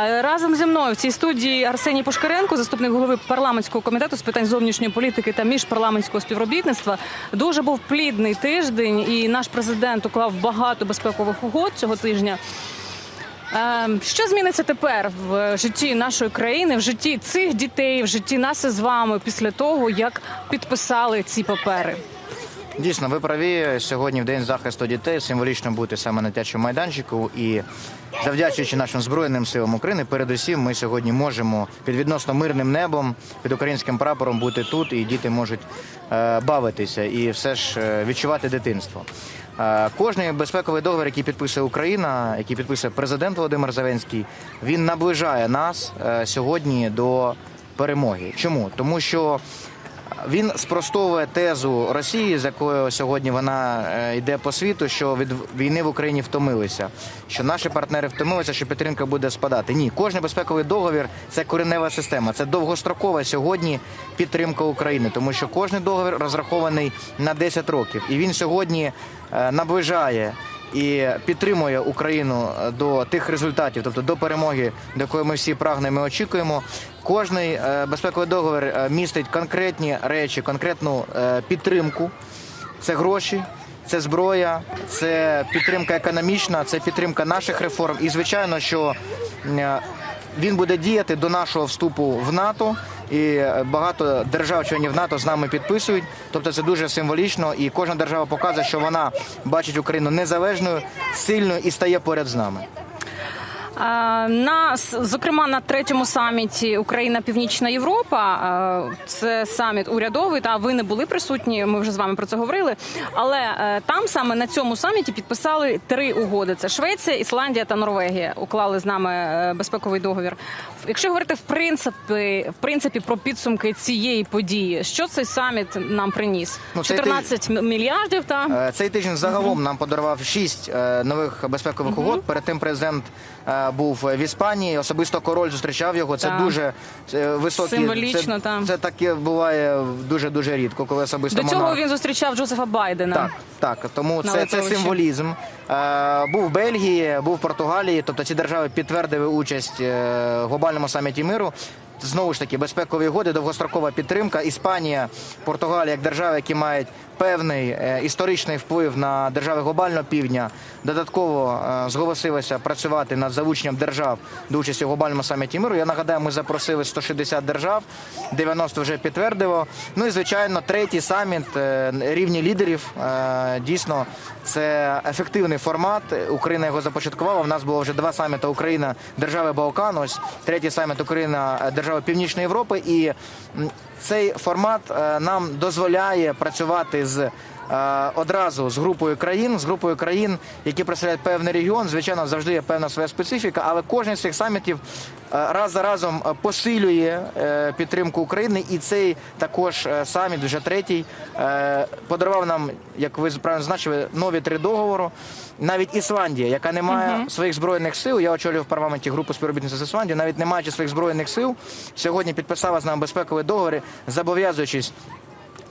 Е, Разом зі мною в цій студії Арсеній Пушкаренко, заступник голови парламентського комітету з питань зовнішньої політики та міжпарламентського співробітництва. Дуже був плідний тиждень, і наш президент уклав багато безпекових угод цього тижня. Е, Що зміниться тепер в житті нашої країни, в житті цих дітей, в житті нас із вами після того, як підписали ці папери? Дійсно, ви праві. Сьогодні в день захисту дітей символічно бути саме на дитячому майданчику. І завдячуючи нашим збройним силам України, передусім ми сьогодні можемо під відносно мирним небом, під українським прапором бути тут, і діти можуть е, бавитися і все ж е, відчувати дитинство. Е, Кожний безпековий договір, який підписує Україна, який підписує президент Володимир Зеленський, він наближає нас е, сьогодні до перемоги. Чому? Тому що він спростовує тезу Росії, з якою сьогодні вона е, йде по світу, що від війни в Україні втомилися, що наші партнери втомилися, що підтримка буде спадати. Ні, кожен безпековий договір це коренева система, це довгострокова сьогодні підтримка України, тому що кожен договір розрахований на 10 років, і він сьогодні е, наближає. І підтримує Україну до тих результатів, тобто до перемоги, до якої ми всі прагнемо і очікуємо. Кожний е, безпековий договір е, містить конкретні речі, конкретну е, підтримку. Це гроші, це зброя, це підтримка економічна, це підтримка наших реформ. І звичайно, що він буде діяти до нашого вступу в НАТО. І багато держав-членів НАТО з нами підписують. Тобто це дуже символічно, і кожна держава показує, що вона бачить Україну незалежною, сильною і стає поряд з нами. А, На зокрема на третьому саміті Україна Північна Європа. Це саміт урядовий. Та ви не були присутні. Ми вже з вами про це говорили. Але е, там саме на цьому саміті підписали три угоди: це Швеція, Ісландія та Норвегія. Уклали з нами е, безпековий договір. Якщо говорити в принципі, в принципі про підсумки цієї події, що цей саміт нам приніс? Ну, 14 мільярдів та Е, Цей тиждень загалом нам подарував шість е, нових безпекових угод. Перед тим президент е, був в Іспанії. Особисто король зустрічав його. Це Так. дуже е, високі. Символічно, це, так. це таке буває дуже дуже рідко, коли особисто до цього монарх- він зустрічав Джозефа Байдена. Так, так. Тому На це, це символізм. Е, був в Бельгії, був в Португалії. Тобто ці держави підтвердили участь е, в глобальному саміті миру. Знову ж таки, безпекові угоди, довгострокова підтримка. Іспанія, Португалія як держави, які мають певний е, історичний вплив на держави глобального півдня, додатково е, зголосилися працювати над залученням держав до участі в глобальному саміті миру. Я нагадаю, ми запросили 160 держав, 90 вже підтвердило. Ну і звичайно, третій саміт е, рівні лідерів. Дійсно, це ефективний формат. Україна його започаткувала. У нас було вже два саміти Україна, держави Балкан. Ось третій саміт Україна, держави Північної Європи. І цей формат е, нам дозволяє працювати з. Е, Одразу з групою країн, з групою країн, які представляють певний регіон, звичайно, завжди є певна своя специфіка, але кожен з цих самітів е, раз за разом е, посилює підтримку України, і цей також саміт, вже третій, подарував нам, як ви правильно зазначили, нові три договору. Навіть Ісландія, яка не має своїх збройних сил, я очолюю в парламенті групу співробітництва з Ісландією, навіть не маючи своїх збройних сил, сьогодні підписала з нами безпекові договори, зобов'язуючись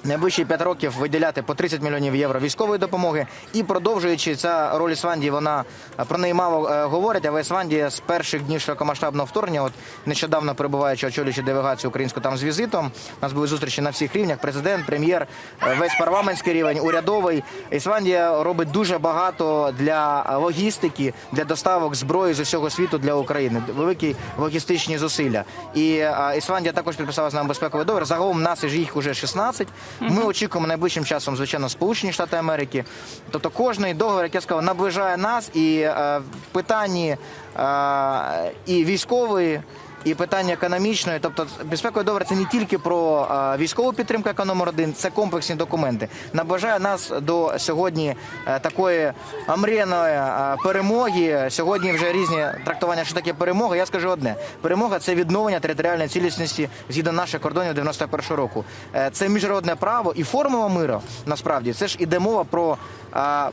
Найближчі 5 років виділяти по 30 мільйонів євро військової допомоги і продовжуючи ця роль Ісландії, вона е, про неї мало е, говорять, але Ісландія з перших днів широкомасштабного вторгнення, от нещодавно перебуваючи, очолюючи делегацію українську там з візитом, у нас були зустрічі на всіх рівнях: президент, прем'єр, е, весь парламентський рівень, урядовий. Ісландія робить дуже багато для логістики, для доставок зброї з усього світу для України. Великі логістичні зусилля. І е, Ісландія також підписала з нами безпековий договір. Загалом нас ж їх уже 16. Ми очікуємо найближчим часом, звичайно, Сполучені Штати Америки. Тобто кожний договір, як я сказав, наближає нас і е, в питанні е, і військової. І питання економічної, тобто безпековий договір це не тільки про військову підтримку, яка номер один, це комплексні документи. Наближає нас до сьогодні е, такої омріяної е, перемоги. Сьогодні вже різні трактування, що таке перемога. Я скажу одне: перемога це відновлення територіальної цілісності згідно наших кордонів 91 року. Е, це міжнародне право і формула миру. Насправді це ж іде мова про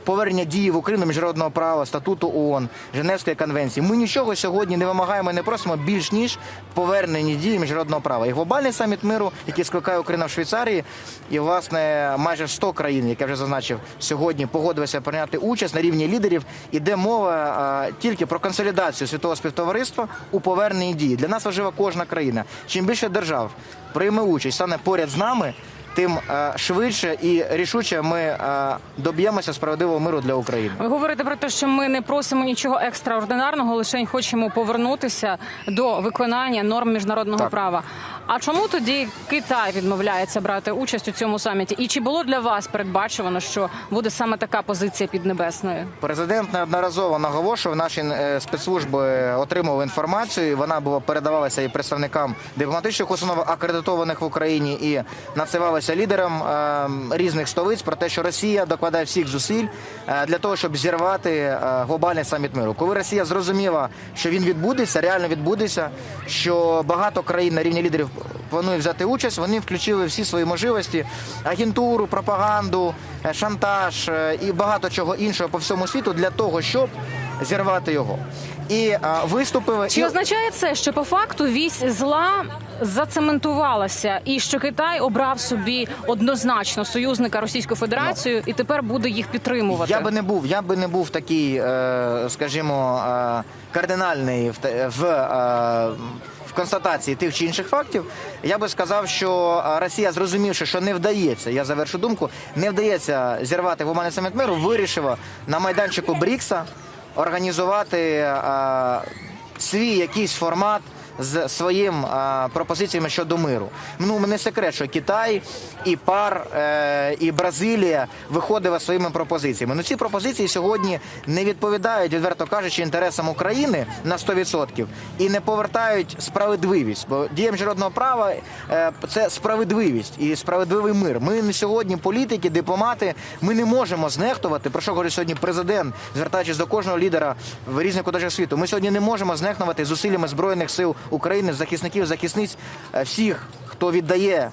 повернення дії в Україну міжнародного права, статуту ООН, Женевської конвенції. Ми нічого сьогодні не вимагаємо, і не просимо більш ніж повернення дії міжнародного права. І глобальний саміт миру, який скликає Україна в Швейцарії, і власне майже 100 країн, як я вже зазначив, сьогодні погодилися прийняти участь на рівні лідерів. Іде мова тільки про консолідацію світового співтовариства у поверненні дії. Для нас важлива кожна країна. Чим більше держав прийме участь, стане поряд з нами. Тим е, швидше і рішуче ми е, доб'ємося справедливого миру для України. Ви говорите про те, що ми не просимо нічого екстраординарного, лише хочемо повернутися до виконання норм міжнародного Так. права. А чому тоді Китай відмовляється брати участь у цьому саміті? І чи було для вас передбачувано, що буде саме така позиція піднебесної? Президент неодноразово наголошував, наші е, спецслужби отримували інформацію. Вона була передавалася і представникам дипломатичних установ, акредитованих в Україні, і надсилалася лідерам е, різних столиць про те, що Росія докладає всіх зусиль е, для того, щоб зірвати глобальний саміт миру. Коли Росія зрозуміла, що він відбудеться, реально відбудеться, що багато країн на рівні лідерів планують взяти участь, вони включили всі свої можливості, агентуру, пропаганду, е, шантаж е, і багато чого іншого по всьому світу для того, щоб зірвати його. І е, виступили Чи і... означає це, що по факту вісь зла зацементувалася, і що Китай обрав собі однозначно союзника Російську Федерацію і тепер буде їх підтримувати? Я би не був, я би не був такий, скажімо, кардинальний в, в, констатації тих чи інших фактів. Я би сказав, що Росія, зрозумівши, що не вдається, я завершу думку, не вдається зірвати гуманний саміт миру, вирішила на майданчику Брікса організувати а, свій якийсь формат. З своїм пропозиціями щодо миру. Ну не секрет, що Китай і ПАР е, і Бразилія виходили своїми пропозиціями. Ну ці пропозиції сьогодні не відповідають, відверто кажучи, інтересам України на 100% і не повертають справедливість. Бо дія міжнародного права е, це справедливість і справедливий мир. Ми не сьогодні політики, дипломати. Ми не можемо знехтувати. Про що говорить сьогодні президент, звертаючись до кожного лідера в різних куточках світу. Ми сьогодні не можемо знехтувати зусиллями збройних сил України, захисників, захисниць е, всіх, хто віддає,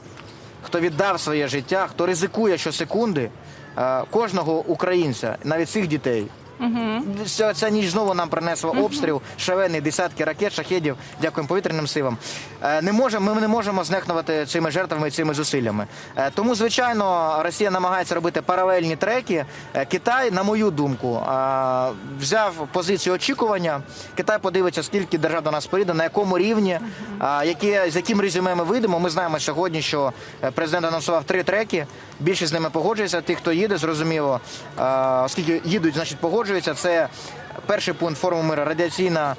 хто віддав своє життя, хто ризикує щосекунди, е, кожного українця, навіть цих дітей. Ця, ця ніч знову нам принесла обстріл, шалений, десятки ракет, шахедів. Дякуємо повітряним силам. Е, Не можемо, ми не можемо знехнувати цими жертвами і цими зусиллями. Е, Тому, звичайно, Росія намагається робити паралельні треки. Е, Китай, на мою думку, взяв позицію очікування. Китай подивиться, скільки держав до нас прийде, на якому рівні, які, з яким резюме ми вийдемо. Ми знаємо сьогодні, що президент анонсував три треки. Більшість з ними погоджується. Ті, хто їде, зрозуміло, оскільки їдуть, значить погоджуються. Це перший пункт форуму миру. Радіаційна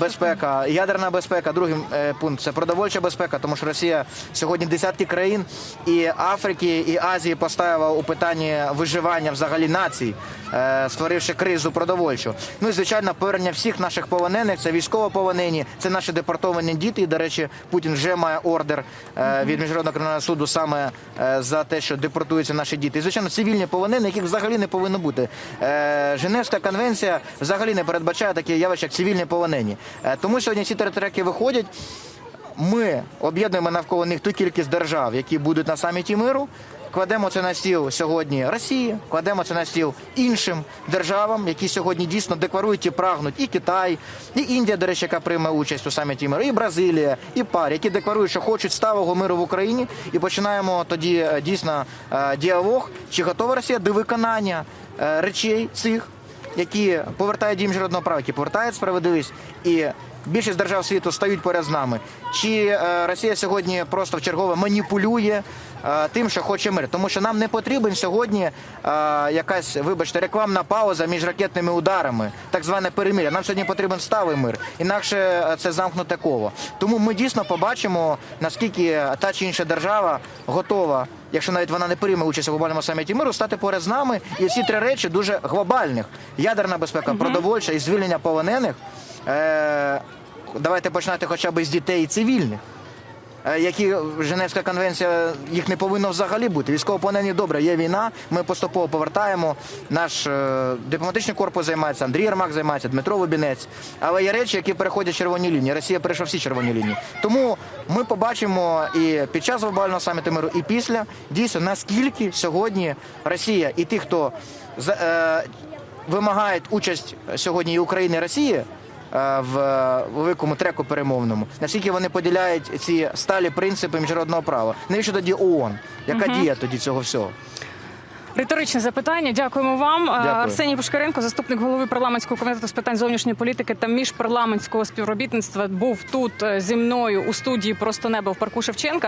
безпека, ядерна безпека. Другий е, пункт це продовольча безпека, тому що Росія сьогодні десятки країн і Африки, і Азії поставила у питанні виживання взагалі націй, е, створивши кризу продовольчу. Ну і звичайно, повернення всіх наших полонених. Це військовополонені, це наші депортовані діти. І, до речі, Путін вже має ордер е, від міжнародного кримінального суду саме е, за те, що депортуються наші діти. І, звичайно, цивільні полонені, яких взагалі не повинно бути. Е, Женевська конвенція взагалі не передбачає таке явище, як цивільні полонені. Е, Тому сьогодні ці три треки виходять. Ми об'єднуємо навколо них ту кількість держав, які будуть на саміті миру. Кладемо це на стіл сьогодні Росії, кладемо це на стіл іншим державам, які сьогодні дійсно декларують і прагнуть, і Китай, і Індія, до речі, яка прийме участь у саміті миру, і Бразилія, і ПАР, які декларують, що хочуть сталого миру в Україні, і починаємо тоді е, дійсно е, діалог, чи готова Росія до виконання речей цих які повертають їм міжнародного права, повертають справедливість, і більшість держав світу стають поряд з нами. Чи е, Росія сьогодні просто вчергове маніпулює е, тим, що хоче мир? Тому що нам не потрібен сьогодні е, якась, вибачте, рекламна пауза між ракетними ударами, так зване перемир'я. Нам сьогодні потрібен сталий мир, інакше це замкнуте коло. Тому ми дійсно побачимо, наскільки та чи інша держава готова якщо навіть вона не прийме участь у глобальному саміті миру, стати поряд з нами. І ці три речі дуже глобальних: ядерна безпека, продовольча і звільнення полонених. Е, давайте починати хоча б з дітей цивільних. е, які Женевська конвенція їх не повинно взагалі бути. Військовополонені добре, є війна. Ми поступово повертаємо. Наш е, дипломатичний корпус займається, Андрій Єрмак займається, Дмитро Лубінець. Але є речі, які переходять червоні лінії. Росія перейшла всі червоні лінії. Тому ми побачимо і під час глобального саміту миру, і після дійсно наскільки сьогодні Росія і ті, хто е, вимагають участь сьогодні і України і Росії. Е, В великому треку перемовному, наскільки вони поділяють ці сталі принципи міжнародного права. Навіщо тоді ООН? Яка дія тоді цього всього? Риторичне запитання. Дякуємо вам. Е, Дякую. Арсеній Пушкаренко, заступник голови парламентського комітету з питань зовнішньої політики та міжпарламентського співробітництва, був тут е, зі мною у студії Просто небо в парку Шевченка.